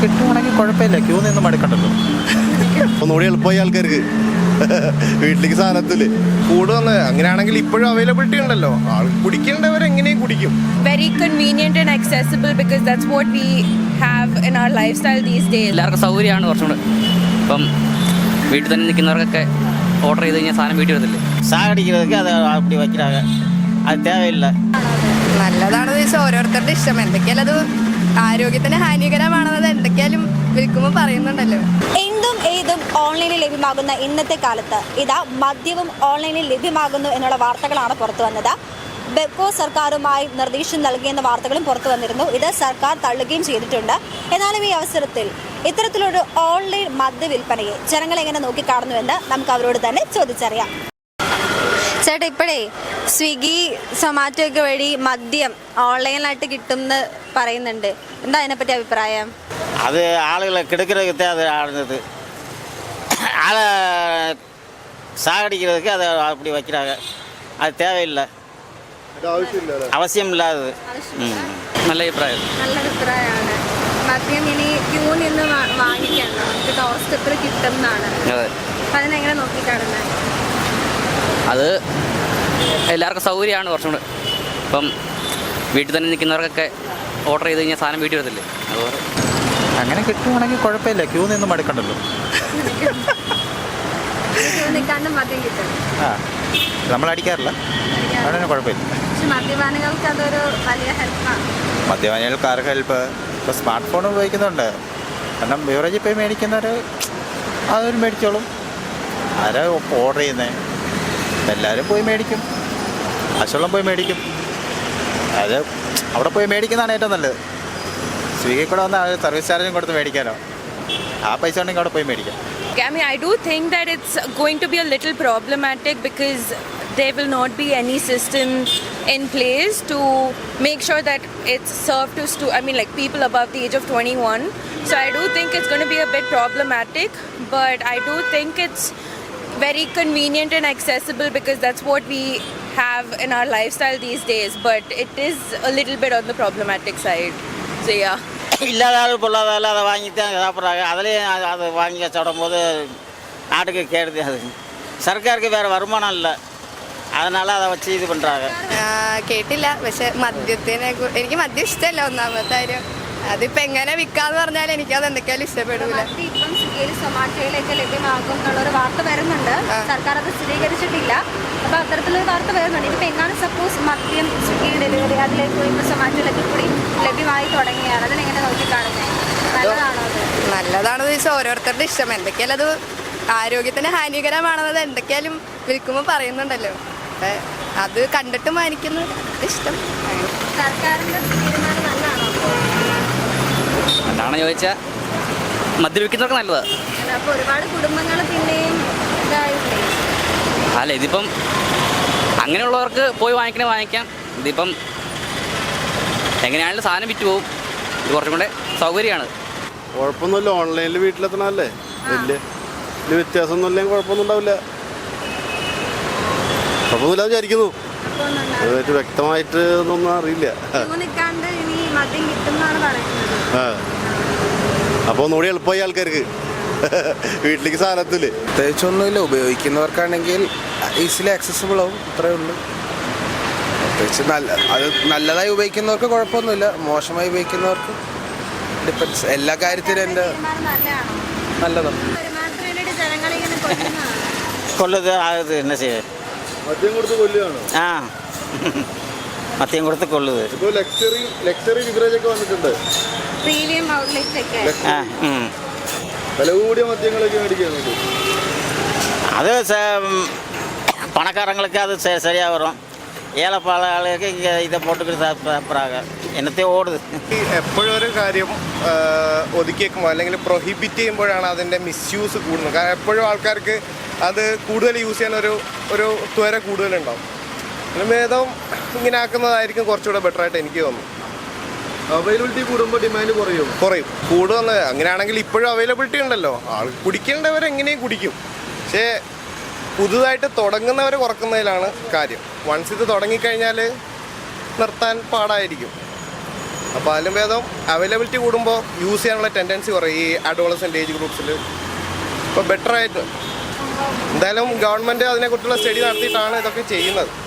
കിട്ടുവാണെങ്കിൽ കുഴപ്പമില്ല. ക്യൂ നിന്ന് മടുക്കണ്ടല്ലോ. ഒന്നുകൂടി എളുപ്പമായി ആൾക്കാർക്ക്. വീട്ടിലേക്ക് സാധനത്തിൽ. കൂടുതൽ അങ്ങനെയാണെങ്കിൽ ഇപ്പോഴും അവൈലബിലിറ്റി ഉണ്ടല്ലോ. കുടിക്കേണ്ടവർ എങ്ങനെയും കുടിക്കും. Very convenient and accessible because that's what we have in our lifestyle these day എല്ലാവർക്കും സൗകര്യമാണ് കുറച്ചുകൂടെ. ഇപ്പം വീട്ടിൽ തന്നെ നിൽക്കുന്നവർക്കൊക്കെ ഓർഡർ ചെയ്ത് കഴിഞ്ഞാൽ സാധനം വീട്ടിൽ വരത്തില്ലേ? സാഗടിക്കുന്നതൊക്കെ അത് അപ്പടി വയ്ക്കാൻ അത് തേവയില്ല നല്ലതാണെന്ന് ചോദിച്ചാൽ ഓരോരുത്തരുടെ ഇഷ്ടം. എന്തൊക്കെയല്ലത് ആരോഗ്യത്തിന് ഹാനികരമാണെന്നത് വിൽക്കുമ്പോൾ പറയുന്നുണ്ടല്ലോ. എന്തും ഏതും ഓൺലൈനിൽ ലഭ്യമാകുന്ന ഇന്നത്തെ കാലത്ത് ഇതാ മദ്യവും ഓൺലൈനിൽ ലഭ്യമാകുന്നു എന്നുള്ള വാർത്തകളാണ് പുറത്തു വന്നത്. ബെക്കോ സർക്കാരുമായി നിർദ്ദേശം നൽകിയെന്ന വാർത്തകളും പുറത്തു വന്നിരുന്നു. ഇത് സർക്കാർ തള്ളുകയും ചെയ്തിട്ടുണ്ട്. എന്നാലും ഈ അവസരത്തിൽ ഇത്തരത്തിലൊരു ഓൺലൈൻ മദ്യ വിൽപ്പനയെ ജനങ്ങൾ എങ്ങനെ നോക്കിക്കാണുന്നുവെന്ന് നമുക്ക് അവരോട് തന്നെ ചോദിച്ചറിയാം. ചേട്ടാ ഇപ്പോഴേ സ്വിഗ്ഗി സൊമാറ്റോ ഒക്കെ വഴി മദ്യം ഓൺലൈനിലായിട്ട് കിട്ടും എന്ന് പറയുന്നുണ്ട്. എന്താ അതിനെപ്പറ്റി അഭിപ്രായം? அது ஆளுகளை கெடுக்கிறதுக்கு தான் அது ஆடுறது ஆளை சாகடிக்கிறதுக்கு அதை அப்படி வைக்கிறாங்க அது தேவையில்லை ആവശ്യമില്ല அவசியம் இல்லாதது ம் നല്ല അഭിപ്രായം നല്ല അഭിപ്രായമാണ് മദ്യം ഇനി ക്യൂ നിന്ന് വാങ്ങിക്കണ്ട നമുക്ക് ഡോർ സ്റ്റെപ്പിൽ കിട്ടും എന്നാണ് അതെ അതിനെങ്ങനെ നോക്കിക്കാണുന്നത് അത് എല്ലാവർക്കും സൗകര്യമാണ് കുറച്ചും കൂടെ ഇപ്പം വീട്ടിൽ തന്നെ നിൽക്കുന്നവർക്കൊക്കെ ഓർഡർ ചെയ്ത് കഴിഞ്ഞാൽ സാധനം വീട്ടിൽ വരത്തില്ലേ അതുപോലെ അങ്ങനെ കിട്ടുവാണെങ്കിൽ കുഴപ്പമില്ല. ക്യൂ നിന്ന് മടുക്കണ്ടല്ലോ. ആ. നമ്മൾ അടിക്കാറില്ല. അതുകൊണ്ട് കുഴപ്പമില്ല. മദ്യപാനികൾക്ക് ആർക്ക് ഹെൽപ്പ് ഇപ്പോൾ സ്മാർട്ട് ഫോൺ ഉപയോഗിക്കുന്നുണ്ട്. കാരണം ബിവറേജ് ഇപ്പം മേടിക്കുന്നവർ അതൊരു മേടിച്ചോളും. ആരാ ഓർഡർ ചെയ്യുന്നത് എല്ലാവരും പോയി മേടിക്കും. അശുള്ളം പോയി മേടിക്കും. അത് അവിടെ പോയി മേടിക്കുന്നതാണ് ഏറ്റവും നല്ലത്. സ്വിഗ്ഗി കൂടെ വന്ന് സർവീസ് ചാർജും കൊടുത്ത് മേടിക്കാനോ ആ പൈസ ഉണ്ടെങ്കിൽ അവിടെ പോയി മേടിക്കാം I mean, I do think that it's going to be a little problematic because there will not be any system in place to make sure that it's served to stu- I mean, like people above the age of 21. So I do think it's going to be a bit problematic, but I do think it's very convenient and accessible because that's what we have in our lifestyle these days. But it is a little bit on the problematic side. So yeah. இல்லாத ஆள் பொல்லாத ஆள் அதை வாங்கி தான் சாப்பிட்றாங்க அதுலேயும் அது- அதை வாங்கி சாப்பிடும்போது நாட்டுக்கு கேடுது அது சர்க்காருக்கு வேறு வருமானம் இல்லை அதனால் அதை வச்சு இது பண்ணுறாங்க കേട്ടില്ല പക്ഷെ മദ്യത്തിനെ കു- എനിക്ക് മദ്യം ഇഷ്ടമല്ല ഒന്നാമത്തെ കാര്യം അതിപ്പോ എങ്ങനെ വിൽക്കാന്ന് പറഞ്ഞാൽ എനിക്കത് എന്തൊക്കെയാലും ഇഷ്ടപ്പെടൂല ഇപ്പം സ്വിഗ്ഗിയിൽ സൊമാറ്റോയിലൊക്കെ ലഭ്യമാകും എന്നുള്ളൊരു വാർത്ത വരുന്നുണ്ട്. സർക്കാർ അത് സ്ഥിരീകരിച്ചിട്ടില്ല. അപ്പൊ അത്തരത്തിലൊരു വാർത്ത വരുന്നുണ്ട്. ഇതിപ്പോ എങ്ങാനും സപ്പോസ് മദ്യം സ്വിഗ്ഗി ഡെലിവറി അതിലേക്ക് ഇപ്പൊ സൊമാറ്റോയിലൊക്കെ കൂടി ലഭ്യമായി തുടങ്ങിയാണ്. അതിനെങ്ങനെ നോക്കിക്കാണുന്നത് നല്ലതാണോ അത്? നല്ലതാണെന്ന് ചോദിച്ചാൽ ഓരോരുത്തരുടെ ഇഷ്ടം. എന്തൊക്കെയാലും അത് ആരോഗ്യത്തിന് ഹാനികരമാണെന്നത് എന്തൊക്കെയാലും വിൽക്കുമ്പോൾ പറയുന്നുണ്ടല്ലോ. അത് കണ്ടിട്ട് മാനിക്കുന്നു ഇഷ്ടം. സർക്കാരിന്റെ തീരുമാനം നല്ലതാണോ? എന്താണെന്ന് ചോദിച്ചാൽ മദ്യപിക്കുന്നവർക്ക് നല്ലതാണ് അപ്പൊ ഒരുപാട് കുടുംബങ്ങൾ പിന്നെയും ഇതായില്ലേ? അല്ല ഇതിപ്പം അങ്ങനെയുള്ളവർക്ക് പോയി വാങ്ങിക്കണേ വാങ്ങിക്കാം. ഇതിപ്പം എങ്ങനെയാണെങ്കിലും സാധനം വിറ്റ് പോകും ഇത് കുറച്ചും കൂടെ സൗകര്യമാണ്. കുഴപ്പമൊന്നുമില്ല ഓൺലൈനിൽ വീട്ടിലെത്തണല്ലേ വലിയ വലിയ വ്യത്യാസമൊന്നുമില്ല കുഴപ്പമൊന്നും ഉണ്ടാവില്ല കുഴപ്പമൊന്നുമില്ല. വിചാരിക്കുന്നു വ്യക്തമായിട്ട് ഒന്നും അറിയില്ല. ആ. അപ്പോൾ ഒന്നുകൂടി എളുപ്പമായി ആൾക്കാർക്ക്. വീട്ടിലേക്ക് സാധനത്തിൽ. പ്രത്യേകിച്ചൊന്നുമില്ല. ഉപയോഗിക്കുന്നവർക്കാണെങ്കിൽ ഈസിലി ആക്സസിബിൾ ആവും. അത്രേ ഉള്ളൂ. പ്രത്യേകിച്ച് നല്ല അത് നല്ലതായി ഉപയോഗിക്കുന്നവർക്ക് കുഴപ്പമൊന്നുമില്ല. മോശമായി ഉപയോഗിക്കുന്നവർക്ക് ഡിപ്പെൻസ് എല്ലാ കാര്യത്തിലും എന്റെ നല്ലതാണ്. നല്ലതാണ് വരുമാനത്തിന് വേണ്ടിയിട്ട് ജനങ്ങളിങ്ങനെ കൊല്ലുന്നതാണ് கொள்ளுது ஆகுது என்ன செய்ய മദ്യം കൊടുത്ത് കൊല്ലുകയാണ് ஆ மத்தியம் கொடுத்து கொள்ளுது ഇപ്പോൾ ലക്സറി ലക്സറി ബിവറേജ് ഒക്കെ വന്നിട്ടുണ്ട് പ്രീമിയം ഔട്ട്ലെറ്റ് ഒക്കെ ஆ ம் വില കൂടിയ മദ്യങ്ങളൊക്കെ മേടിക്കാൻ വേണ്ടി அது ச ம், பணக்காரங்களுக்கு அது ச சரியாக வரும் ஏழைப்பாள ஆளுக்கு இங்கே இதை போட்டுக்கிட்டு சாப்பிட்ற- சாப்பிட்றாங்க என்னத்தையும் ஓடுது എപ്പോഴും ഒരു കാര്യം ആ, ഒതുക്കി വെക്കുമ്പോൾ അല്ലെങ്കിൽ പ്രൊഹിബിറ്റ് ചെയ്യുമ്പോഴാണ് അതിൻ്റെ മിസ്യൂസ് കൂടുന്നത് കാരണം എപ്പോഴും ആൾക്കാർക്ക് അത് കൂടുതൽ യൂസ് ചെയ്യാൻ ഒരു ഒരു ത്വര കൂടുതലുണ്ടാവും ഭേദം ഇങ്ങനെ ആക്കുന്നതായിരിക്കും കുറച്ചുകൂടെ ബെറ്റർ ആയിട്ട് എനിക്ക് തോന്നുന്നു. അവൈലബിലിറ്റി കൂടുമ്പോൾ ഡിമാൻഡ് കുറയും. കുറയും. കൂടുമെന്ന് അങ്ങനെയാണെങ്കിൽ ഇപ്പോഴും അവൈലബിലിറ്റി ഉണ്ടല്ലോ. ആൾ കുടിക്കേണ്ടവർ എങ്ങനെയും കുടിക്കും. പക്ഷേ പുതുതായിട്ട് തുടങ്ങുന്നവരെ കുറക്കുന്നതിലാണ് കാര്യം. വൺസ് ഇത് തുടങ്ങിക്കഴിഞ്ഞാൽ നിർത്താൻ പാടായിരിക്കും. അപ്പോൾ അതിലും ഭേദം അവൈലബിലിറ്റി കൂടുമ്പോൾ യൂസ് ചെയ്യാനുള്ള ടെൻഡൻസി കുറയും. ഈ അഡോളസെന്റ് ഏജ് ഗ്രൂപ്പ്സിൽ ഇപ്പോൾ ബെറ്റർ ആയിട്ട്. എന്തായാലും ഗവൺമെന്റ് അതിനെക്കുറിച്ചുള്ള സ്റ്റഡി നടത്തിയിട്ടാണ് ഇതൊക്കെ ചെയ്യുന്നത്.